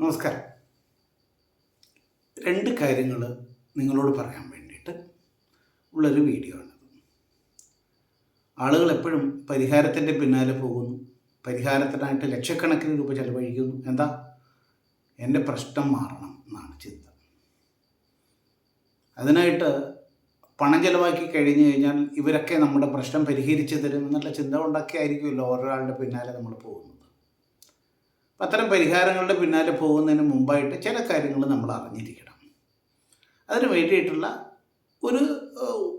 നമസ്കാരം. രണ്ട് കാര്യങ്ങൾ നിങ്ങളോട് പറയാൻ വേണ്ടിയിട്ട് ഉള്ളൊരു വീഡിയോ ആണ്. ആളുകൾ എപ്പോഴും പരിഹാരത്തിന്റെ പിന്നാലെ പോകുന്നു. പരിഹാരത്തിനായിട്ട് ലക്ഷക്കണക്കിന് രൂപ ചെലവഴിക്കുന്നു. എന്താ? എന്റെ പ്രശ്നം മാറണം എന്നാണ് ചിന്ത. അതിനായിട്ട് പണം ചെലവാക്കി കഴിഞ്ഞു കഴിഞ്ഞാൽ ഇവരൊക്കെ നമ്മുടെ പ്രശ്നം പരിഹരിച്ചു തരും എന്നുള്ള ചിന്ത കൊണ്ടൊക്കെ ആയിരിക്കുമല്ലോ ഒരാളുടെ പിന്നാലെ നമ്മൾ പോകുന്നത്. അത്തരം പരിഹാരങ്ങളുടെ പിന്നാലെ പോകുന്നതിന് മുമ്പായിട്ട് ചില കാര്യങ്ങൾ നമ്മൾ അറിഞ്ഞിരിക്കണം. അതിന് വേണ്ടിയിട്ടുള്ള ഒരു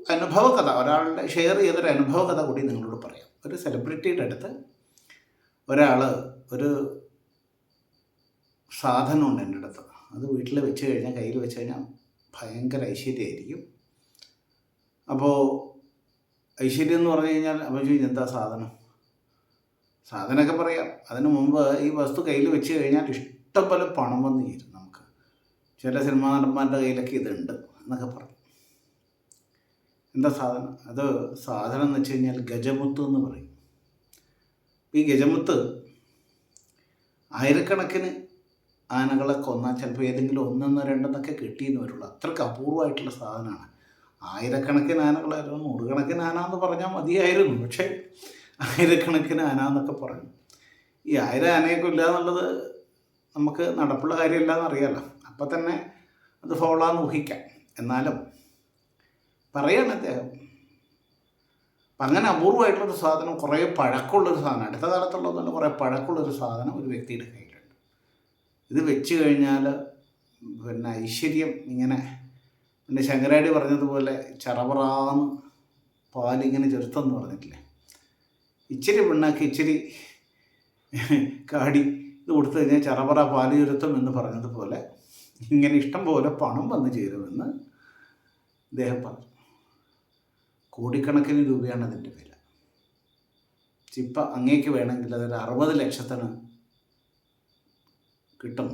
അനുഭവകഥ അനുഭവ കഥ ഒരാളുടെ ഷെയർ ചെയ്തൊരു അനുഭവ കഥ കൂടി നിങ്ങളോട് പറയാം. ഒരു സെലിബ്രിറ്റിയുടെ അടുത്ത് ഒരാൾ ഒരു സാധനമുണ്ട് എന്റെ അടുത്ത്. അത് വീട്ടിൽ വെച്ച് കഴിഞ്ഞാൽ കയ്യിൽ വെച്ച് കഴിഞ്ഞാൽ ഭയങ്കര ഐശ്വര്യമായിരിക്കും. അപ്പോൾ ഐശ്വര്യം എന്ന് പറഞ്ഞു കഴിഞ്ഞാൽ അപ്പോൾ ചോദിച്ചു എന്താ സാധനം? സാധനമൊക്കെ പറയാം. അതിനു മുമ്പ് ഈ വസ്തു കയ്യിൽ വെച്ച് കഴിഞ്ഞാൽ ഇഷ്ടംപോലെ പണം വന്നു ചേരും നമുക്ക്. ചില സിനിമാ നടന്മാരുടെ കയ്യിലൊക്കെ ഇതുണ്ട് എന്നൊക്കെ പറയും. എന്താ സാധനം? അത് സാധനം എന്ന് വെച്ച് കഴിഞ്ഞാൽ ഗജമുത്ത് എന്ന് പറയും. ഈ ഗജമുത്ത് ആയിരക്കണക്കിന് ആനകളെ കൊന്നാൽ ചിലപ്പോൾ ഏതെങ്കിലും ഒന്നെന്നോ രണ്ടെന്നൊക്കെ കിട്ടിയെന്ന് വരുള്ളൂ. അത്രയ്ക്ക് അപൂർവമായിട്ടുള്ള സാധനമാണ്. ആയിരക്കണക്കിന് ആനകളായിരുന്നു. നൂറുകണക്കിന് ആന എന്ന് പറഞ്ഞാൽ മതിയായിരുന്നു. പക്ഷേ ആയിരക്കണക്കിന് ആന എന്നൊക്കെ പറഞ്ഞു ഈ ആയിരം ആനയെ കൊല്ലുക എന്നുള്ളത് നമുക്ക് നടപ്പുള്ള കാര്യമില്ല എന്നറിയാലോ അപ്പം തന്നെ അത് ഫോളാന്ന് ഊഹിക്കാം. എന്നാലും പറയാണ് അദ്ദേഹം. അങ്ങനെ അപൂർവമായിട്ടുള്ളൊരു സാധനം കുറേ പഴക്കമുള്ളൊരു സാധനം അടുത്ത കാലത്തുള്ളതുകൊണ്ട് കുറേ പഴക്കമുള്ളൊരു സാധനം ഒരു വ്യക്തിയുടെ കയ്യിലുണ്ട്. ഇത് വെച്ച് കഴിഞ്ഞാൽ പിന്നെ ഐശ്വര്യം ഇങ്ങനെ പിന്നെ ശങ്കരാടി പറഞ്ഞതുപോലെ ചറപറാന്ന് പാലിങ്ങനെ ചെറുത്തെന്ന് പറഞ്ഞിട്ടില്ലേ? ഇച്ചിരി പിണ്ണാക്കി ഇച്ചിരി കാടി ഇത് കൊടുത്തു കഴിഞ്ഞാൽ ചറപറ പാലുചുരുത്തം എന്ന് പറഞ്ഞതുപോലെ ഇങ്ങനെ ഇഷ്ടം പോലെ പണം വന്നു ചേരുമെന്ന് അദ്ദേഹം പറഞ്ഞു. കോടിക്കണക്കിന് രൂപയാണ് അതിന്റെ വില. ചിപ്പ അങ്ങേക്ക് വേണമെങ്കിൽ അതൊരു അറുപത് ലക്ഷത്തിന് കിട്ടും.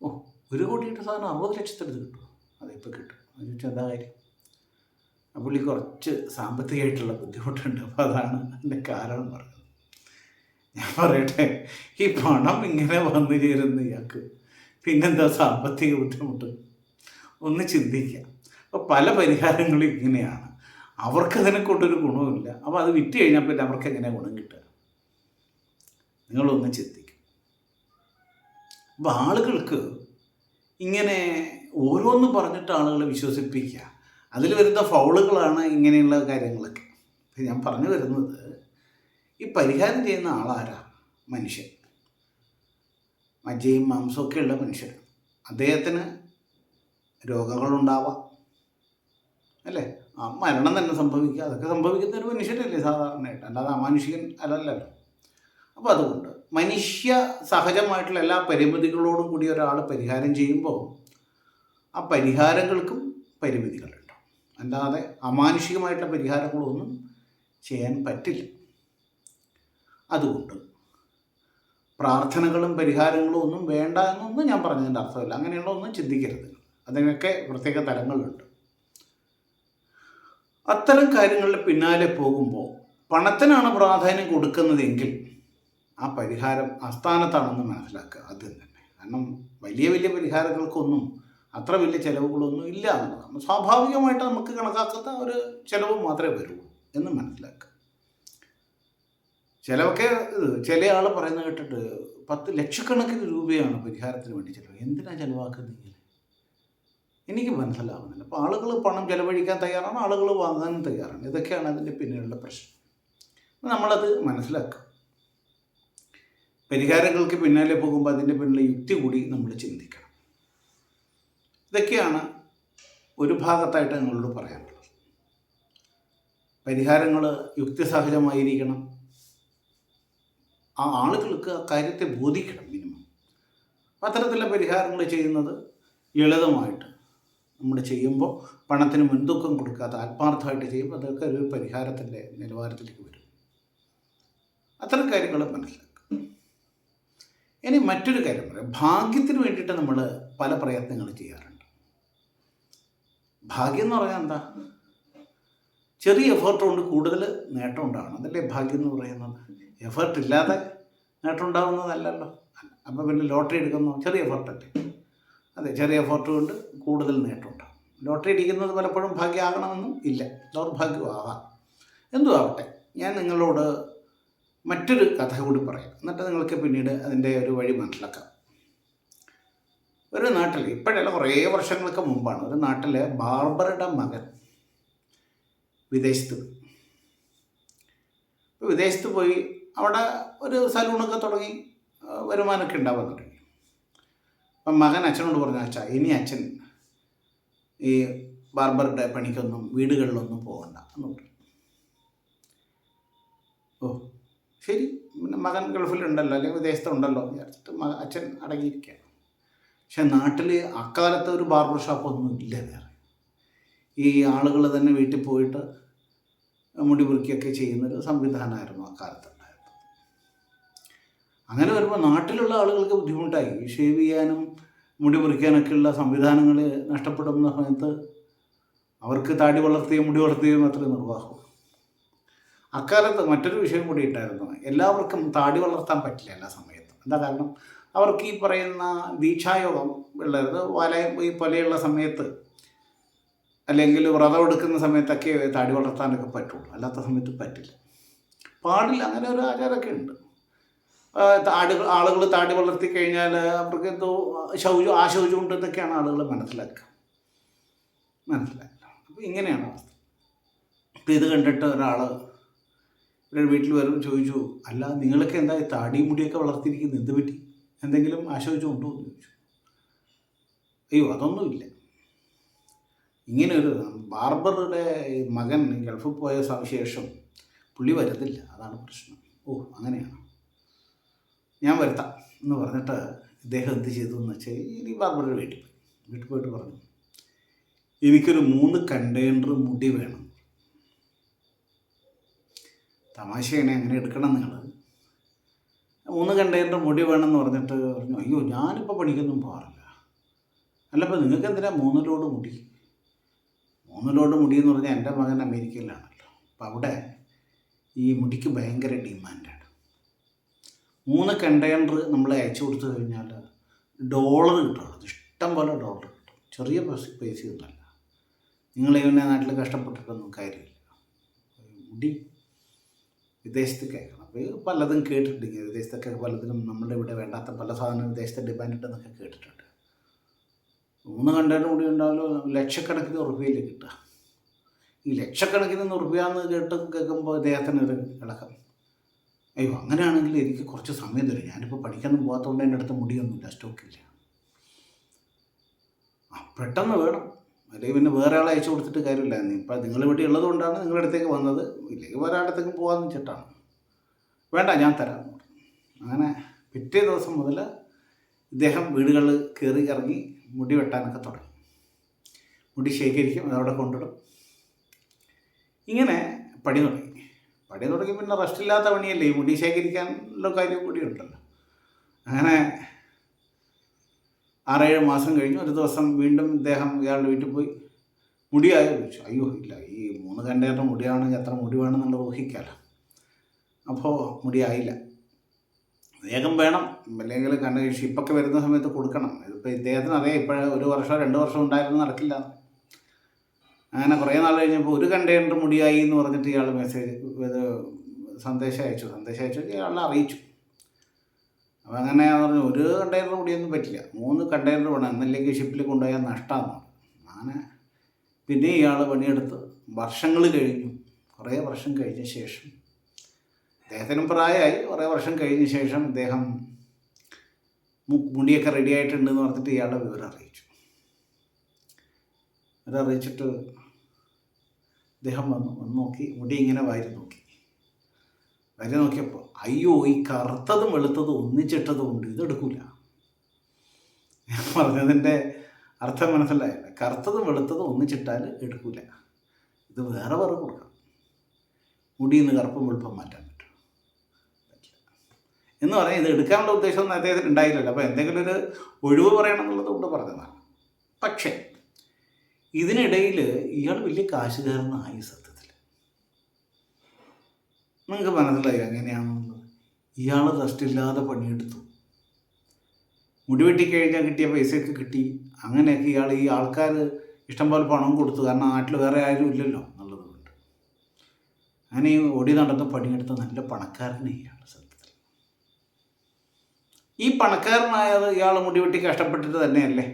ഓ ഒരു കോടിയുടെ സാധനം അറുപത് ലക്ഷത്തിന് കിട്ടും. അതിപ്പോൾ കിട്ടും. അത് ചോദിച്ചാൽ എന്താ കാര്യം? പുള്ളി കുറച്ച് സാമ്പത്തികമായിട്ടുള്ള ബുദ്ധിമുട്ടുണ്ട്. അപ്പോൾ അതാണ് അതിന്റെ കാരണം പറഞ്ഞത്. ഞാൻ പറയട്ടെ ഈ പണം ഇങ്ങനെ വന്നു ചേരുന്ന ഇയാൾക്ക് പിന്നെന്താ സാമ്പത്തിക ബുദ്ധിമുട്ട്? ഒന്ന് ചിന്തിക്കുക. അപ്പോൾ പല പരിഹാരങ്ങളും ഇങ്ങനെയാണ്. അവർക്കതിനെ കൊണ്ടൊരു ഗുണവുമില്ല. അപ്പോൾ അത് വിറ്റ് കഴിഞ്ഞാൽ പിന്നെ അവർക്ക് എങ്ങനെ ഗുണം കിട്ടുക? നിങ്ങളൊന്ന് ചിന്തിക്കും. അപ്പോൾ ആളുകൾക്ക് ഇങ്ങനെ ഓരോന്ന് പറഞ്ഞിട്ട് ആളുകളെ വിശ്വസിപ്പിക്കുക. അതിൽ വരുന്ന ഫൗളുകളാണ് ഇങ്ങനെയുള്ള കാര്യങ്ങളൊക്കെ. ഞാൻ പറഞ്ഞു വരുന്നത് ഈ പരിഹാരം ചെയ്യുന്ന ആളാരാ? മനുഷ്യൻ. മജ്ജയും മാംസമൊക്കെ ഉള്ള മനുഷ്യൻ. അദ്ദേഹത്തിന് രോഗങ്ങളുണ്ടാവാം. അല്ലേ? ആ മരണം തന്നെ സംഭവിക്കുക. അതൊക്കെ സംഭവിക്കുന്ന ഒരു മനുഷ്യനല്ലേ സാധാരണയായിട്ട്. അല്ലാതെ അമാനുഷികൻ അല്ലല്ലോ. അപ്പോൾ അതുകൊണ്ട് മനുഷ്യ സഹജമായിട്ടുള്ള എല്ലാ പരിമിതികളോടും കൂടി ഒരാൾ പരിഹാരം ചെയ്യുമ്പോൾ ആ പരിഹാരങ്ങൾക്കും പരിമിതികളുണ്ട് അല്ലാതെ അമാനുഷികമായിട്ടുള്ള പരിഹാരങ്ങളൊന്നും ചെയ്യാൻ പറ്റില്ല. അതുകൊണ്ട് പ്രാർത്ഥനകളും പരിഹാരങ്ങളും ഒന്നും വേണ്ട എന്നൊന്നും ഞാൻ പറഞ്ഞതിന്റെ അർത്ഥമില്ല. അങ്ങനെയുള്ള ഒന്നും ചിന്തിക്കരുത്. അതിനൊക്കെ പ്രത്യേക തലങ്ങളുണ്ട്. അത്തരം കാര്യങ്ങളുടെ പിന്നാലെ പോകുമ്പോൾ പണത്തിനാണ് പ്രാധാന്യം കൊടുക്കുന്നതെങ്കിൽ ആ പരിഹാരം ആസ്ഥാനത്താണെന്ന് മനസ്സിലാക്കുക. ആദ്യം തന്നെ. കാരണം വലിയ വലിയ പരിഹാരങ്ങൾക്കൊന്നും അത്ര വലിയ ചിലവുകളൊന്നും ഇല്ല എന്നുള്ളതാണ് സ്വാഭാവികമായിട്ട് നമുക്ക് കണക്കാക്കുന്ന ഒരു ചിലവ് മാത്രമേ വരുള്ളൂ എന്ന് മനസ്സിലാക്കുക. ചിലവൊക്കെ ചില ആൾ പറയുന്നത് കേട്ടിട്ട് പത്ത് ലക്ഷക്കണക്കിന് രൂപയാണ് പരിഹാരത്തിന് വേണ്ടി ചിലവ്. എന്തിനാണ് ചിലവാക്കുന്നത് എനിക്ക് മനസ്സിലാവുന്നില്ല. അപ്പോൾ ആളുകൾ പണം ചിലവഴിക്കാൻ തയ്യാറാണ്? ആളുകൾ വാങ്ങാനും തയ്യാറാണ്. ഇതൊക്കെയാണ് അതിന്റെ പിന്നിലുള്ള പ്രശ്നം. നമ്മളത് മനസ്സിലാക്കുക. പരിഹാരങ്ങൾക്ക് പിന്നാലെ പോകുമ്പോൾ അതിന്റെ പിന്നിലെ യുക്തി കൂടി നമ്മൾ ചിന്തിക്കണം. ഇതൊക്കെയാണ് ഒരു ഭാഗത്തായിട്ട് നിങ്ങളോട് പറയാനുള്ളത്. പരിഹാരങ്ങൾ യുക്തിസഹജമായിരിക്കണം. ആ ആളുകൾക്ക് ആ കാര്യത്തെ ബോധിക്കണം മിനിമം. അത്തരത്തിലുള്ള പരിഹാരങ്ങൾ ചെയ്യുന്നത് ലളിതമായിട്ട് നമ്മൾ ചെയ്യുമ്പോൾ പണത്തിന് മുൻതൂക്കം കൊടുക്കാതെ ആത്മാർത്ഥമായിട്ട് ചെയ്യുമ്പോൾ അതൊക്കെ ഒരു പരിഹാരത്തിന്റെ നിലവാരത്തിലേക്ക് വരും. അത്തരം കാര്യങ്ങൾ മനസ്സിലാക്കുക ഇനി മറ്റൊരു കാര്യം പറയാം. ഭാഗ്യത്തിന് വേണ്ടിയിട്ട് നമ്മൾ പല പ്രയത്നങ്ങൾ ചെയ്യാറുണ്ട്. ഭാഗ്യം എന്ന് പറഞ്ഞാൽ എന്താ? ചെറിയ എഫേർട്ട് കൊണ്ട് കൂടുതൽ നേട്ടം ഉണ്ടാവണം. അതല്ലേ ഭാഗ്യം എന്ന് പറയുന്നത്? എഫേർട്ട് ഇല്ലാതെ നേട്ടം ഉണ്ടാവുന്നതല്ലല്ലോ. അപ്പം പിന്നെ ലോട്ടറി എടുക്കുന്നു? ചെറിയ എഫേർട്ടല്ലേ അതെ ചെറിയ എഫേർട്ട് കൊണ്ട് കൂടുതൽ നേട്ടം ഉണ്ടാവും. ലോട്ടറി അടിക്കുന്നത് പലപ്പോഴും ഭാഗ്യമാകണമെന്നും ഇല്ല. ദൗർഭാഗ്യമാകാം എന്തു ആവട്ടെ ഞാൻ നിങ്ങളോട് മറ്റൊരു കഥ കൂടി പറയാം. എന്നിട്ട് നിങ്ങൾക്ക് പിന്നീട് അതിന്റെ ഒരു വഴി മനസ്സിലാക്കാം. ഒരു നാട്ടിൽ ഇപ്പോഴല്ല കുറേ വർഷങ്ങൾക്ക് മുമ്പാണ് ഒരു നാട്ടിൽ ബാർബറുടെ മകൻ വിദേശത്ത് പോയി. വിദേശത്ത് പോയി അവിടെ ഒരു സലൂണൊക്കെ തുടങ്ങി വരുമാനമൊക്കെ ഉണ്ടാവാൻ തുടങ്ങി. അപ്പം മകൻ അച്ഛനോട് പറഞ്ഞു അച്ഛാ ഇനി അച്ഛൻ ഈ ബാർബറുടെ പണിക്കൊന്നും വീടുകളിലൊന്നും പോകണ്ട എന്ന് പറഞ്ഞു. ഓ ശരി പിന്നെ മകൻ ഗൾഫിലുണ്ടല്ലോ അല്ലെങ്കിൽ വിദേശത്തുണ്ടല്ലോ വിചാരിച്ചിട്ട് അച്ഛൻ അടങ്ങിയിരിക്കുകയാണ്. പക്ഷെ നാട്ടിൽ അക്കാലത്തെ ഒരു ബാർബർ ഷോപ്പൊന്നും ഇല്ല വേറെ? ഈ ആളുകൾ തന്നെ വീട്ടിൽ പോയിട്ട് മുടി മുറിക്കുകയൊക്കെ ചെയ്യുന്നൊരു സംവിധാനമായിരുന്നു അക്കാലത്ത് ഉണ്ടായിരുന്നത്. അങ്ങനെ വരുമ്പോൾ നാട്ടിലുള്ള ആളുകൾക്ക് ബുദ്ധിമുട്ടായി. ഷേവ് ചെയ്യാനും മുടി മുറിക്കാനൊക്കെയുള്ള സംവിധാനങ്ങൾ നഷ്ടപ്പെടുന്ന സമയത്ത് അവർക്ക് താടി വളർത്തുകയും മുടി വളർത്തുകയും മാത്രമേ നിർവാഹമുള്ളൂ അക്കാലത്ത് മറ്റൊരു വിഷയം കൂടി ഉണ്ടായിരുന്നു. എല്ലാവർക്കും താടി വളർത്താൻ പറ്റില്ല എല്ലാ സമയത്തും. എന്താ കാരണം? അവർക്ക് ഈ പറയുന്ന ദീക്ഷായോഗം ഉള്ളത് വലയം ഈ പോലെയുള്ള സമയത്ത് അല്ലെങ്കിൽ വ്രതം എടുക്കുന്ന സമയത്തൊക്കെ താടി വളർത്താനൊക്കെ പറ്റുള്ളൂ. അല്ലാത്ത സമയത്ത് പറ്റില്ല. പാടില്ല. അങ്ങനെ ഒരു ആചാരമൊക്കെ ഉണ്ട്. താടി ആളുകൾ താടി വളർത്തി കഴിഞ്ഞാൽ അവർക്ക് എന്തോ ശൗചം ആ ശൗചം ഉണ്ടെന്നൊക്കെയാണ് ആളുകൾ മനസ്സിലാക്കുക. മനസ്സിലാക്കുക. അപ്പോൾ ഇങ്ങനെയാണ് അവസ്ഥ. അപ്പം ഇത് കണ്ടിട്ട് ഒരാൾ ഒരു വീട്ടിൽ വരും ചോദിച്ചു അല്ല നിങ്ങളൊക്കെ എന്താ ഈ താടിയും മുടിയൊക്കെ വളർത്തിയിരിക്കുന്നത്? എന്ത് പറ്റി? എന്തെങ്കിലും ആശോചം ഉണ്ടോ എന്ന് ചോദിച്ചു. അയ്യോ അതൊന്നുമില്ല. ഇങ്ങനെ ഒരു ബാർബറുടെ മകൻ ഗൾഫിൽ പോയ സവിശേഷം പുള്ളി വരത്തില്ല. അതാണ് പ്രശ്നം. ഓ അങ്ങനെയാണ്. ഞാൻ വരുത്താം എന്ന് പറഞ്ഞിട്ട് ഇദ്ദേഹം എന്ത് ചെയ്തു എന്ന് വെച്ചാൽ ഇനി ബാർബറുടെ വീട്ടിൽ വീട്ടിൽ പോയിട്ട് പറഞ്ഞു എനിക്കൊരു മൂന്ന് കണ്ടെയ്നർ മുടി വേണം. തമാശയാണ് അങ്ങനെ എടുക്കണം നിങ്ങൾ മൂന്ന് കണ്ടെയ്നർ മുടി വേണമെന്ന് പറഞ്ഞിട്ട് പറഞ്ഞു അയ്യോ ഞാനിപ്പോൾ പണിക്കൊന്നും പോകാറില്ല. അല്ല അപ്പോൾ നിങ്ങൾക്ക് എന്തിനാ മൂന്ന് ലോഡ് മുടി? മൂന്ന് ലോഡ് മുടി എന്ന് പറഞ്ഞാൽ എന്റെ മകൻ അമേരിക്കയിലാണല്ലോ. അപ്പോൾ അവിടെ ഈ മുടിക്ക് ഭയങ്കര ഡിമാൻഡാണ്. മൂന്ന് കണ്ടെയ്നർ നമ്മൾ അയച്ചു കൊടുത്തു കഴിഞ്ഞാൽ ഡോളർ കിട്ടും. അത് ഇഷ്ടം പോലെ ഡോളർ കിട്ടും. ചെറിയ പൈസ പൈസയൊന്നുമല്ല. നിങ്ങൾ ഇവനെ നാട്ടിൽ കഷ്ടപ്പെട്ടിട്ടൊന്നും കാര്യമില്ല. മുടി വിദേശത്തേക്ക് അപ്പോൾ പലതും കേട്ടിട്ടുണ്ട്. വിദേശത്തൊക്കെ പലതിനും നമ്മുടെ ഇവിടെ വേണ്ടാത്ത പല സാധനവും വിദേശത്തെ ഡിമാൻഡ് ഉണ്ടെന്നൊക്കെ കേട്ടിട്ടുണ്ട്. മൂന്ന് കണ്ടതിന് കൂടി ഉണ്ടാവുമല്ലോ ലക്ഷക്കണക്കിന് ഉറുപ്പ്യയിൽ കിട്ടുക. ഈ ലക്ഷക്കണക്കിന് ഉറുപ്പ്യ എന്ന് കേട്ട് കേൾക്കുമ്പോൾ ഇദ്ദേഹത്തിന് ഒരു ഇളക്കം. അയ്യോ അങ്ങനെയാണെങ്കിൽ എനിക്ക് കുറച്ച് സമയം തരും. ഞാനിപ്പോൾ പഠിക്കാനും പോകാത്തതുകൊണ്ട് എന്റെ അടുത്ത് മുടിയൊന്നുമില്ല സ്റ്റോക്കില്ല. ആ പെട്ടെന്ന് വേണം. അല്ലെങ്കിൽ പിന്നെ വേറെ ആളെ അയച്ചു കൊടുത്തിട്ട് കാര്യമില്ല. ഇപ്പം നിങ്ങൾ ഇവിടെ ഉള്ളത് കൊണ്ടാണ് നിങ്ങളുടെ അടുത്തേക്ക് വന്നത്. ഇല്ലെങ്കിൽ വേറെ അടുത്തേക്ക് പോകാമെന്ന് വെച്ചിട്ടാണ്. വേണ്ട ഞാൻ തരാം. അങ്ങനെ പിറ്റേ ദിവസം മുതൽ ഇദ്ദേഹം വീടുകളിൽ കയറി ഇറങ്ങി മുടി വെട്ടാനൊക്കെ തുടങ്ങി. മുടി ശേഖരിക്കും അതവിടെ കൊണ്ടിടും. ഇങ്ങനെ പണി തുടങ്ങി. പണി തുടങ്ങി പിന്നെ റെസ്റ്റ് ഇല്ലാത്ത പണിയല്ലേ? ഈ മുടി ശേഖരിക്കാനുള്ള കാര്യം കൂടി ഉണ്ടല്ലോ. അങ്ങനെ ആറേഴ് മാസം കഴിഞ്ഞു. ഒരു ദിവസം വീണ്ടും ഇദ്ദേഹം ഇയാളുടെ വീട്ടിൽ പോയി. മുടിയായി? ചോദിച്ചു. അയ്യോ ഇല്ല. ഈ മൂന്ന് കണ്ടേറ്റ മുടിയാണെങ്കിൽ എത്ര മുടി വേണമെന്നുള്ള ഊഹിക്കാമല്ലോ അപ്പോൾ മുടിയായില്ല. വേഗം വേണം. അല്ലെങ്കിൽ കണ്ട ഷിപ്പൊക്കെ വരുന്ന സമയത്ത് കൊടുക്കണം. ഇതിപ്പോൾ ഇദ്ദേഹത്തിന് അറിയാം. ഇപ്പോഴേ ഒരു വർഷം രണ്ട് വർഷം ഉണ്ടായിരുന്നു നടക്കില്ല. അങ്ങനെ കുറേ നാൾ കഴിഞ്ഞപ്പോൾ ഒരു കണ്ടെയ്നർ മുടിയായി എന്ന് പറഞ്ഞിട്ട് ഇയാൾ മെസ്സേജ് ഇത് സന്ദേശം അയച്ചു. സന്ദേശം അയച്ചു. ഇയാളെ അറിയിച്ചു. അപ്പോൾ അങ്ങനെ പറഞ്ഞു ഒരു കണ്ടെയ്നർ കൂടിയൊന്നും പറ്റില്ല. മൂന്ന് കണ്ടെയ്നർ വേണം. എന്നല്ലെങ്കിൽ ഷിപ്പിൽ കൊണ്ടുപോയാൽ നഷ്ടമാണ് അങ്ങനെ പിന്നെ ഇയാൾ പണിയെടുത്ത് വർഷങ്ങൾ കഴിഞ്ഞു. കുറേ വർഷം കഴിഞ്ഞ ശേഷം. അദ്ദേഹത്തിനും പ്രായമായി. കുറേ വർഷം കഴിഞ്ഞ ശേഷം അദ്ദേഹം മുടിയൊക്കെ റെഡി ആയിട്ടുണ്ടെന്ന് പറഞ്ഞിട്ട് ഇയാളുടെ വിവരം അറിയിച്ചു. അത് അറിയിച്ചിട്ട് അദ്ദേഹം വന്നു വന്ന് നോക്കി. മുടി ഇങ്ങനെ വാരി നോക്കി. വാരി നോക്കിയപ്പോൾ അയ്യോ ഈ കറുത്തതും വെളുത്തതും ഒന്നിച്ചിട്ടതും ഉണ്ട് ഇതെടുക്കൂല ഞാൻ പറഞ്ഞതിന്റെ അർത്ഥം മനസ്സിലായില്ല. കറുത്തതും വെളുത്തതും ഒന്നിച്ചിട്ടാൽ എടുക്കൂല. ഇത് വേറെ വേറെ കൊടുക്കാം. മുടിയിൽ നിന്ന് കറുപ്പും വെളുപ്പം മാറ്റാൻ പറ്റും. എന്ന് പറഞ്ഞാൽ ഇത് എടുക്കാനുള്ള ഉദ്ദേശമൊന്നും അദ്ദേഹത്തിന് ഉണ്ടായില്ലല്ലോ. അപ്പോൾ എന്തെങ്കിലും ഒരു ഒഴിവ് പറയണം എന്നുള്ളത് കൊണ്ട് പറഞ്ഞതാണ്. പക്ഷേ ഇതിനിടയിൽ ഇയാൾ വലിയ കാശുകാരനായി സത്യത്തിൽ നിങ്ങൾക്ക് മനസ്സിലായി എങ്ങനെയാണെന്നുള്ളത്? ഇയാൾ റെസ്റ്റില്ലാതെ പണിയെടുത്തു. മുടി വെട്ടിക്കഴിഞ്ഞാൽ കിട്ടിയ പൈസയൊക്കെ കിട്ടി. അങ്ങനെയൊക്കെ ഇയാൾ ഈ ആൾക്കാർ ഇഷ്ടംപോലെ പണം കൊടുത്തു. കാരണം നാട്ടിൽ വേറെ ആരും ഇല്ലല്ലോ എന്നുള്ളത് കൊണ്ട്. അങ്ങനെ ഈ ഓടി നടന്ന് പണിയെടുത്ത നല്ല പണക്കാരനെ ഇയാൾ സത്യത്തിൽ. ഈ പണക്കാരനായത് ഇയാൾ മുടി വെട്ടി കഷ്ടപ്പെട്ടിട്ട് തന്നെയല്ലേ?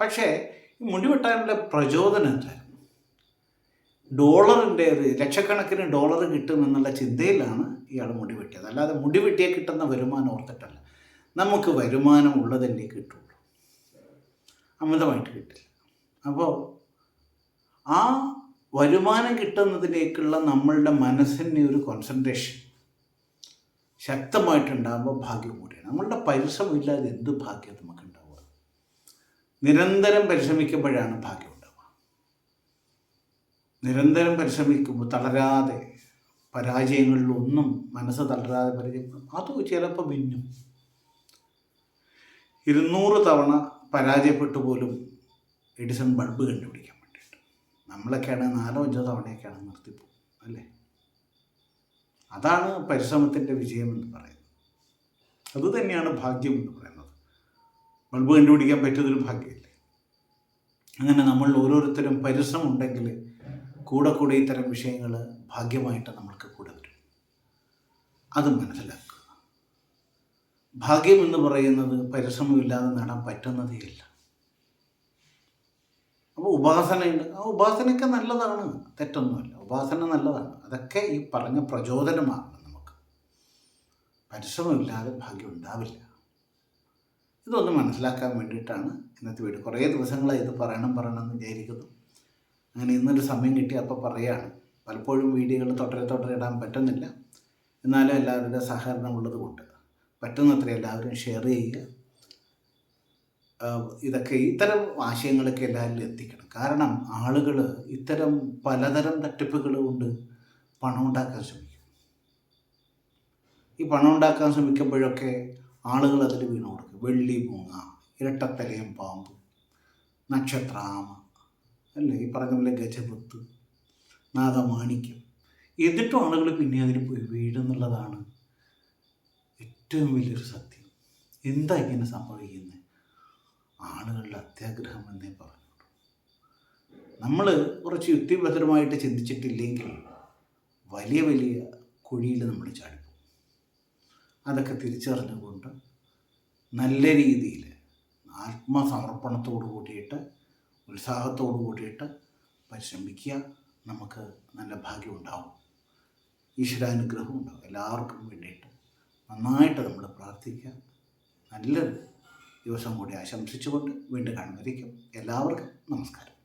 പക്ഷേ ഈ മുടി വെട്ടാനുള്ള പ്രചോദനം എന്തായിരുന്നു ഡോളറിന്റെ ഒരു ലക്ഷക്കണക്കിന് ഡോളർ കിട്ടും എന്നുള്ള ചിന്തയിലാണ് ഇയാൾ മുടി വെട്ടിയത്. അല്ലാതെ മുടി വെട്ടിയാൽ കിട്ടുന്ന വരുമാനം ഓർത്തിട്ടല്ല. നമുക്ക് വരുമാനം ഉള്ളതല്ലേ കിട്ടുള്ളൂ. അമിതമായിട്ട് കിട്ടില്ല. അപ്പോൾ ആ വരുമാനം കിട്ടുന്നതിലേക്കുള്ള നമ്മളുടെ മനസ്സിന്റെ ഒരു കോൺസെൻട്രേഷൻ ശക്തമായിട്ടുണ്ടാകുമ്പോൾ ഭാഗ്യം കൂടിയാണ്. നമ്മളുടെ പരിശ്രമമില്ലാതെ എന്ത് ഭാഗ്യം നമുക്ക് ഉണ്ടാവുക നിരന്തരം പരിശ്രമിക്കുമ്പോഴാണ് ഭാഗ്യം നിരന്തരം പരിശ്രമിക്കുമ്പോൾ തളരാതെ പരാജയങ്ങളിലൊന്നും മനസ്സ് തളരാതെ പരിചയം അത് ചിലപ്പോൾ ഭിന്നും ഇരുന്നൂറ് തവണ പരാജയപ്പെട്ടു പോലും എഡിസൺ ബൾബ് കണ്ടുപിടിക്കാൻ വേണ്ടിയിട്ട്. നമ്മളൊക്കെയാണ് നാലോ അഞ്ചോ തവണയൊക്കെയാണ് നിർത്തിപ്പോകും അല്ലേ? അതാണ് പരിശ്രമത്തിന്റെ വിജയം എന്ന് പറയുന്നത്. അത് തന്നെയാണ് ഭാഗ്യം എന്ന് പറയുന്നത്. ബൾബ് കണ്ടുപിടിക്കാൻ പറ്റിയതൊരു ഭാഗ്യമല്ലേ? അങ്ങനെ നമ്മൾ ഓരോരുത്തരും പരിശ്രമം ഉണ്ടെങ്കിൽ കൂടെ കൂടെ ഇത്തരം വിഷയങ്ങൾ ഭാഗ്യമായിട്ട് നമ്മൾക്ക് കൂടെ വരും. അത് മനസ്സിലാക്കുക. ഭാഗ്യം എന്ന് പറയുന്നത് പരിശ്രമമില്ലാതെ നേടാൻ പറ്റുന്നതേയില്ല അപ്പോൾ ഉപാസനയുണ്ട് ആ ഉപാസനയൊക്കെ നല്ലതാണ്. തെറ്റൊന്നുമില്ല. ഉപാസന നല്ലതാണ്. അതൊക്കെ ഈ പറഞ്ഞ പ്രചോദനമാകണം നമുക്ക്. പരിശ്രമമില്ലാതെ ഭാഗ്യം ഉണ്ടാവില്ല. ഇതൊന്ന് മനസ്സിലാക്കാൻ വേണ്ടിയിട്ടാണ് ഇന്നത്തെ വീട് കുറേ ദിവസങ്ങളായി ഇത് പറയണം പറയണം എന്ന് വിചാരിക്കുന്നു. അങ്ങനെ ഇന്നൊരു സമയം കിട്ടി അപ്പോൾ പറയുകയാണ് പലപ്പോഴും വീഡിയോകൾ തുടരെ തുടരെ ഇടാൻ പറ്റുന്നില്ല. എന്നാലും എല്ലാവരുടെ സഹകരണം ഉള്ളത് കൊണ്ട് പറ്റുന്നത്ര എല്ലാവരും ഷെയർ ചെയ്യുക. ഇതൊക്കെ ഇത്തരം ആശയങ്ങളൊക്കെ എല്ലാവരിലും എത്തിക്കണം. കാരണം ആളുകൾ ഇത്തരം പലതരം തട്ടിപ്പുകൾ കൊണ്ട് പണം ഉണ്ടാക്കാൻ ശ്രമിക്കും. ഈ പണം ഉണ്ടാക്കാൻ ശ്രമിക്കുമ്പോഴൊക്കെ ആളുകൾ അതിൽ വീണ് കൊടുക്കും. വെള്ളി മൂങ്ങ ഇരട്ടത്തലയം പാമ്പ് നക്ഷത്രാമ അല്ലേ? ഈ പറഞ്ഞ പോലെ ഗജപത്ത് നാഗമാണിക്യം എന്നിട്ടും ആളുകൾ പിന്നെ അതിന് പോയി വീഴുന്നുള്ളതാണ് ഏറ്റവും വലിയൊരു സത്യം. എന്താ ഇങ്ങനെ സംഭവിക്കുന്നത് ആളുകളുടെ അത്യാഗ്രഹം എന്നേ പറഞ്ഞു നമ്മൾ കുറച്ച് യുക്തിഭദ്രമായിട്ട് ചിന്തിച്ചിട്ടില്ലെങ്കിൽ വലിയ വലിയ കുഴിയിൽ നമ്മൾ ചാടിപ്പോകും. അതൊക്കെ തിരിച്ചറിഞ്ഞുകൊണ്ട് നല്ല രീതിയിൽ ആത്മസമർപ്പണത്തോടു കൂടിയിട്ട് ഉത്സാഹത്തോടു കൂടിയിട്ട് പരിശ്രമിക്കുക. നമുക്ക് നല്ല ഭാഗ്യം ഉണ്ടാവും. ഈശ്വരാനുഗ്രഹം ഉണ്ടാവും. എല്ലാവർക്കും വേണ്ടിയിട്ട് നന്നായിട്ട് നമ്മൾ പ്രാർത്ഥിക്കുക. നല്ലൊരു ദിവസം കൂടി ആശംസിച്ചുകൊണ്ട് വീണ്ടും കാണുമായിരിക്കും എല്ലാവർക്കും നമസ്കാരം.